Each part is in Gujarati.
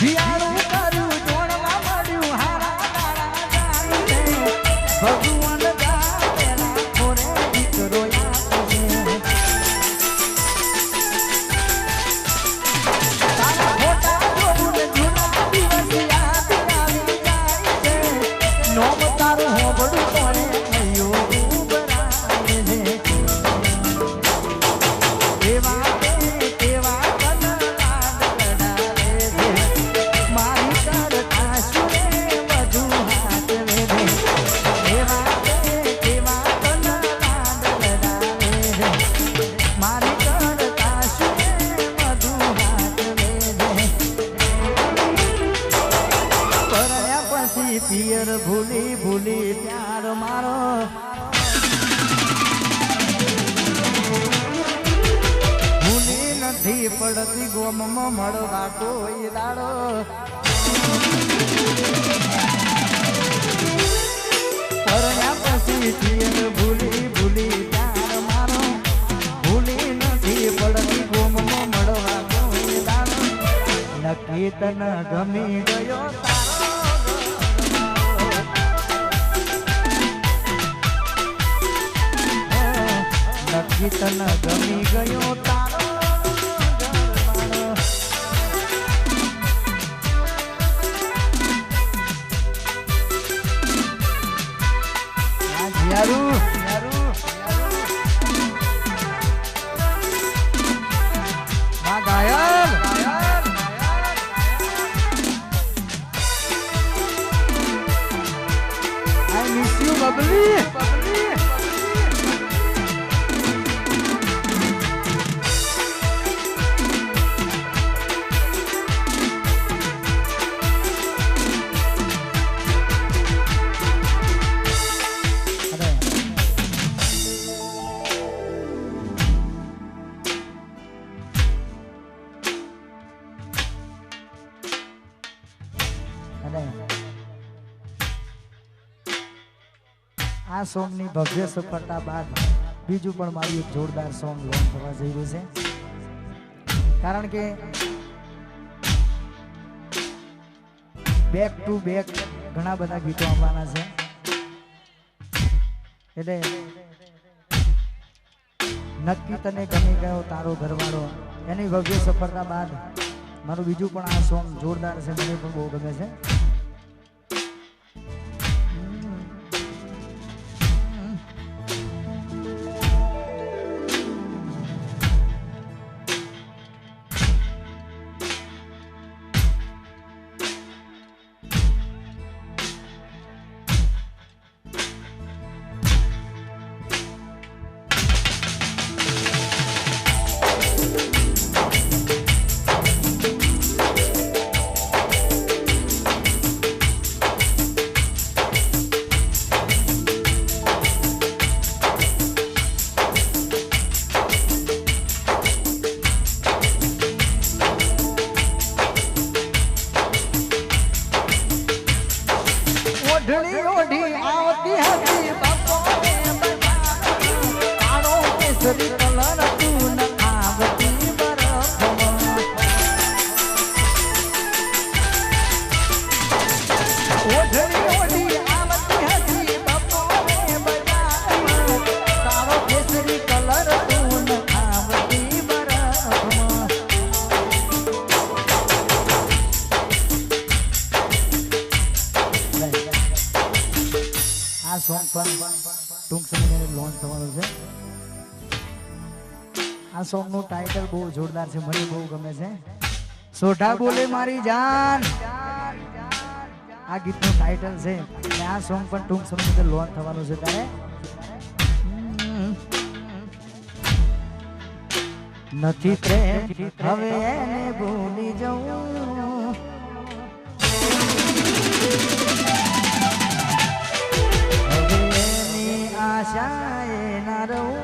Yeah. તન ગમી ગયો નક્કી તન ગમી ગયો તારો ઘરવાળો. Miss સોંગની ભવ્ય સફળતા બાદ બીજું પણ મારું એક જોરદાર સોંગ લોન્ચ થવા જઈ રહ્યું છે. કારણ કે બેક ટુ બેક ઘણા બધા ગીતો આવવાના છે. એટલે નક્કી તને ગમી ગયો તારો ઘરવાળો, એની ભવ્ય સફળતા બાદ મારું બીજું પણ આ સોંગ જોરદાર છે, મને પણ બહુ ગમે છે. પણ ટૂંક સમયમાં લોન્ચ થવાનું છે. આ સોંગનું ટાઇટલ બહુ જોરદાર છે, મને બહુ ગમે છે. સોઢા બોલે મારી જાન. આ ગીતનું ટાઇટલ છે. અને આ સોંગ પણ ટૂંક સમયમાં લોન્ચ થવાનું છે ત્યારે. નથી પ્રેમ, હવે એને ભૂલી જવું. shine out of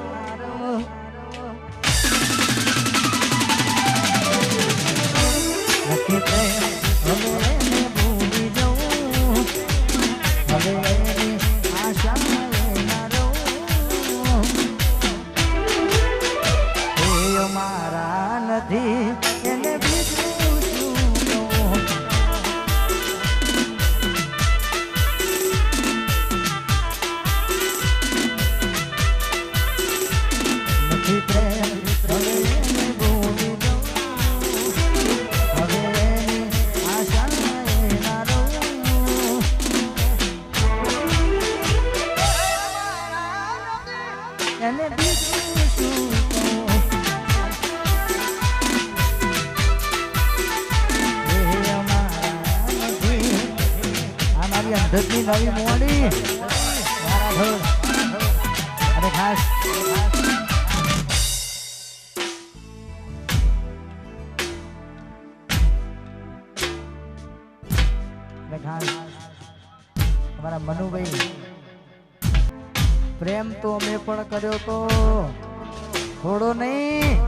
થોડો નહીં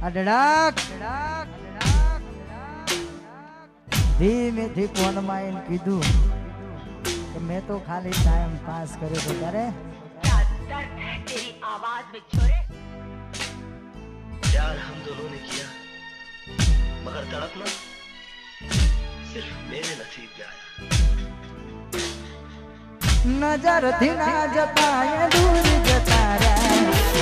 આ ડડાક ધીમેથી ફોનમાં એને કીધું કે મેં તો ખાલી ટાઈમ પાસ કર્યો તો ત્યારે क्या दर्द है तेरी आवाज में छोरे प्यार हम दोनों ने किया मगर तड़पना सिर्फ मेरे नसीब में आया નજરથી ના એ દૂર જતા રહ્યા.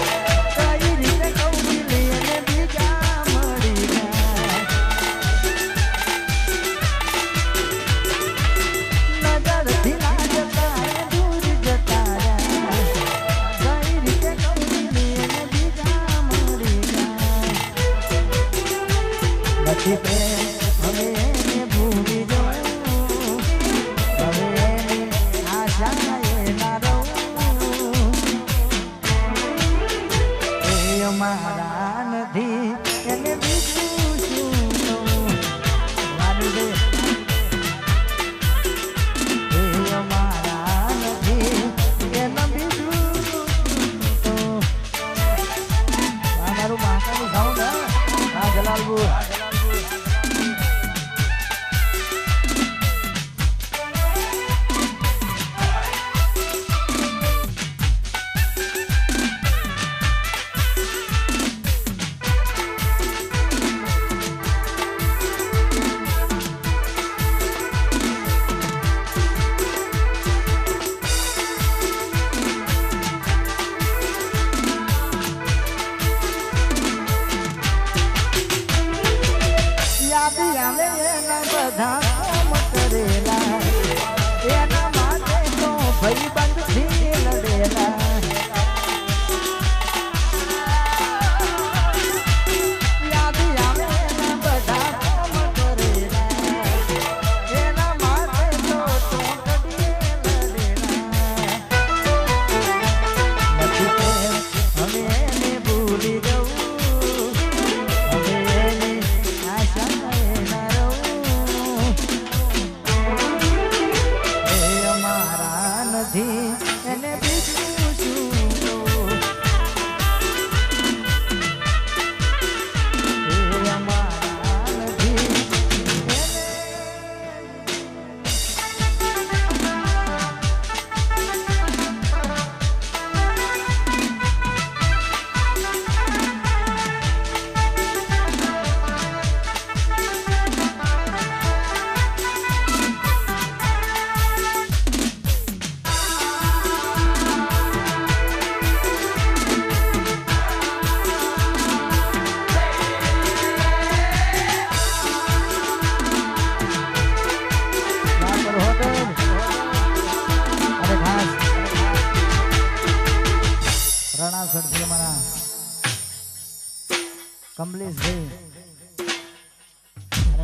来人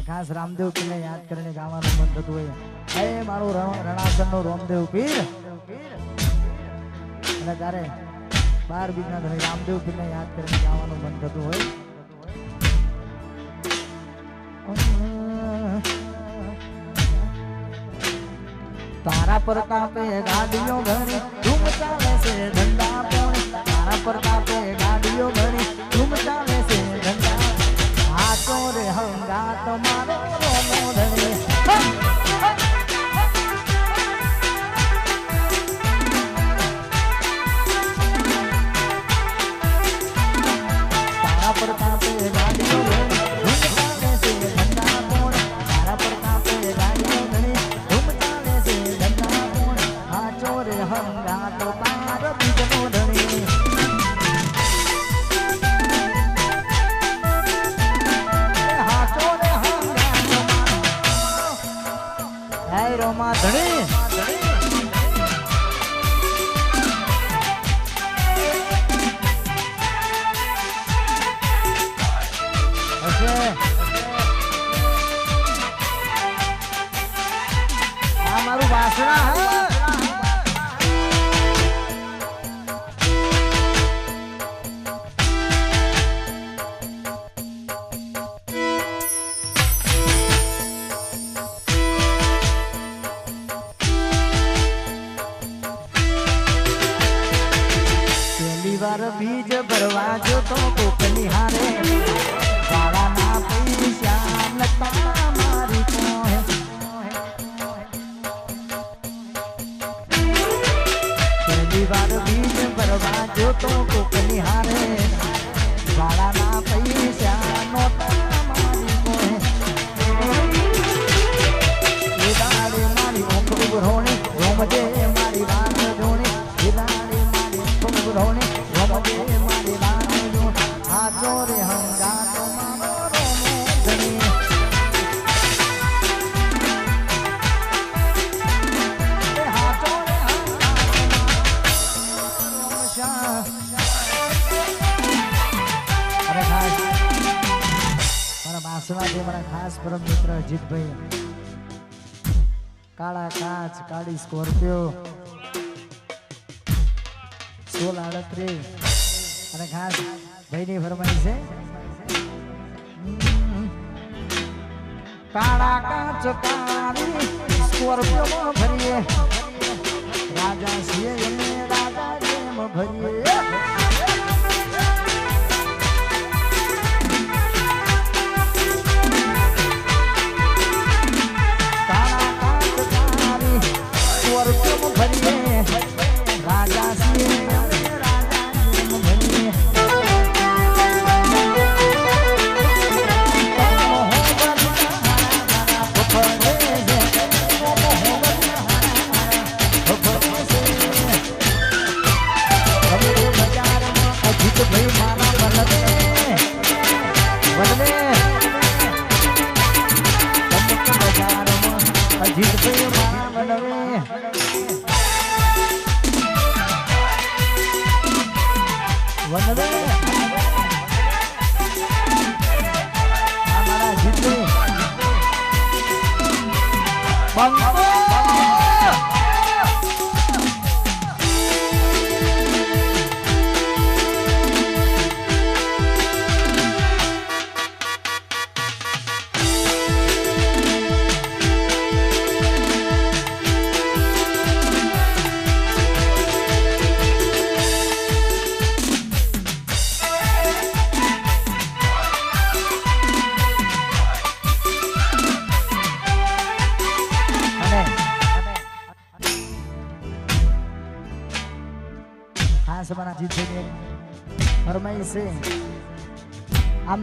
ખાસ રામદેવ પીરને યાદ કરીને ગાવાનું મન થતું હોય. એ મારું રણ- રણાસરનો રામદેવ પીર. અને ત્યારે બાર બીજના ઘરે રામદેવ પીરને યાદ કરીને ગાવાનું મન થતું હોય. તારા પર કાપે ગાડીઓ ઘણી ધૂમ ચાલે છે ધંધા પણ તારા પર કાપે ગાડીઓ ઘણી ધૂમ ચાલે છે હાચો રે હંગા તમારો રોમો ધણી તમારું વાસણા હે સ્કોર્પિયો સોળ આડત્રીસ. અને ખાસ ભાઈની ફરમાઈ છે. કાળા કાચ કાળી સ્કોર્પિયો ભરીએ રાજા છીએ રાજા જેમ ભરીએ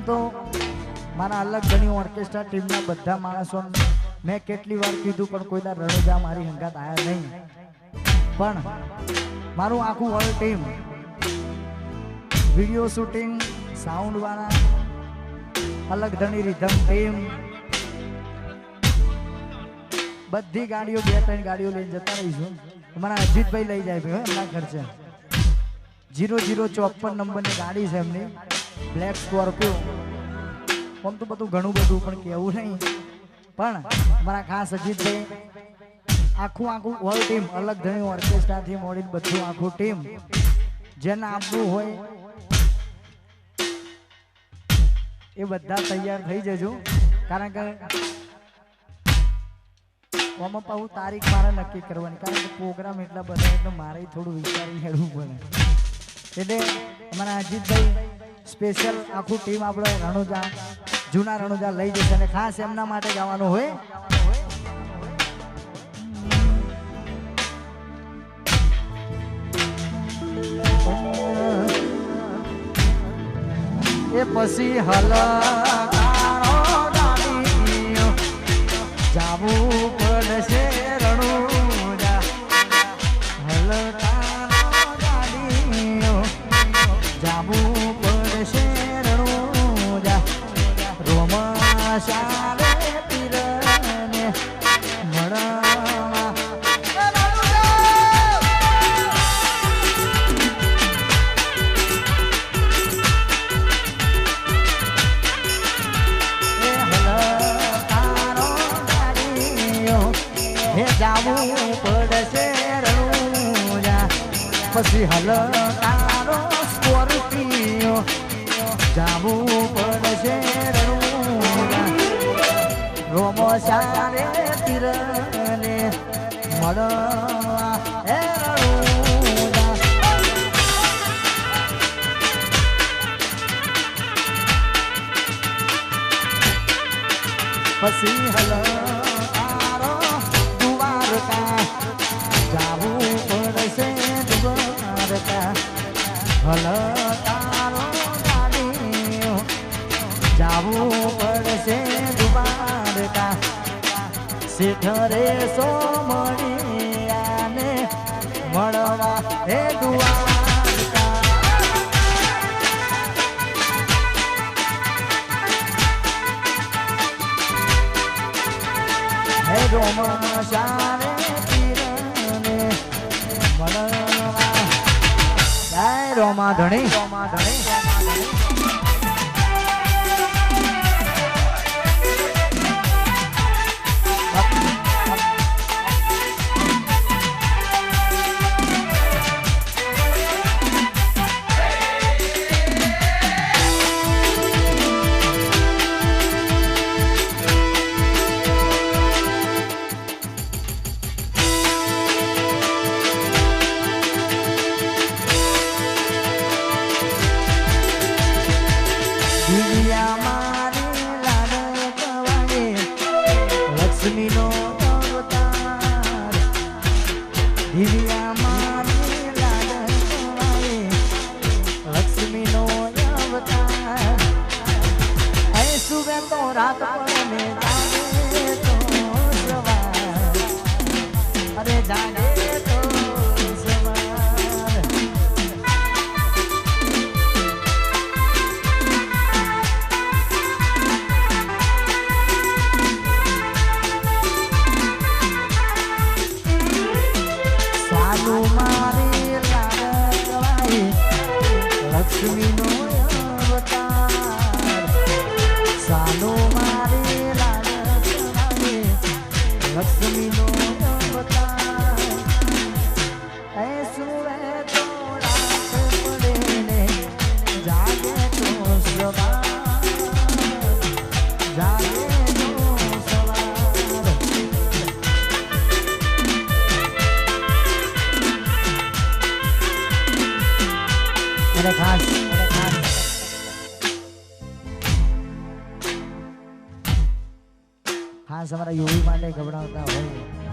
તો મારા અલગ ઘણી ઓર્કેસ્ટ્રા ટીમના બધા માણસો મેં કેટલી વાર કીધું, પણ કોઈ દાર રણોજા મારી હંગાત આવ્યા નહીં. પણ મારું આખું all team video shooting sound વાળા, અલગ ધણી રીધમ ટીમ બધી ગાડીઓ, બે ત્રણ ગાડીઓ લઈને જતા રહીશું. અમારા અજીતભાઈ લઈ જાય ભાઈ એમના ખર્ચે જીરો જીરો ચોપન નંબરની ગાડી છે એમની. બ્લેક સ્કોર્પિયો આમ તો બધું ઘણું બધું પણ કેવું નહીં. પણ મારા ખાસ અજીતભાઈ, આખું આખું વર્લ્ડ ટીમ અલગ ધણી ઓર્કેસ્ટ્રાથી મળીને બધું આખું ટીમ જેને આપવું હોય એ બધા તૈયાર થઈ જજો. કારણ કે આમાં પાછું તારીખ મારે નક્કી કરવાની. કારણ કે પ્રોગ્રામ એટલા બધા એટલે મારે થોડું વિચારી હેડવું પડે. એટલે અમારા અજીતભાઈ સ્પેશિયલ આખું ટીમ આપણે રણુજા, જૂના રણુજા લઈ જશે અને ખાસ એમના માટે જવાનું હોય. એ પછી ગાડીઓ જાવું પડશે. રોમા સિંહલ આરો દ્વારકા. જાવું પડશે દ્વારકા. હલ તારો ગાડી જાવું પડશે સોમણી રોમા ધણી રોમા ધણી. you. Lakshmi Mama. દેવી માટે ગભરાવતા હોય.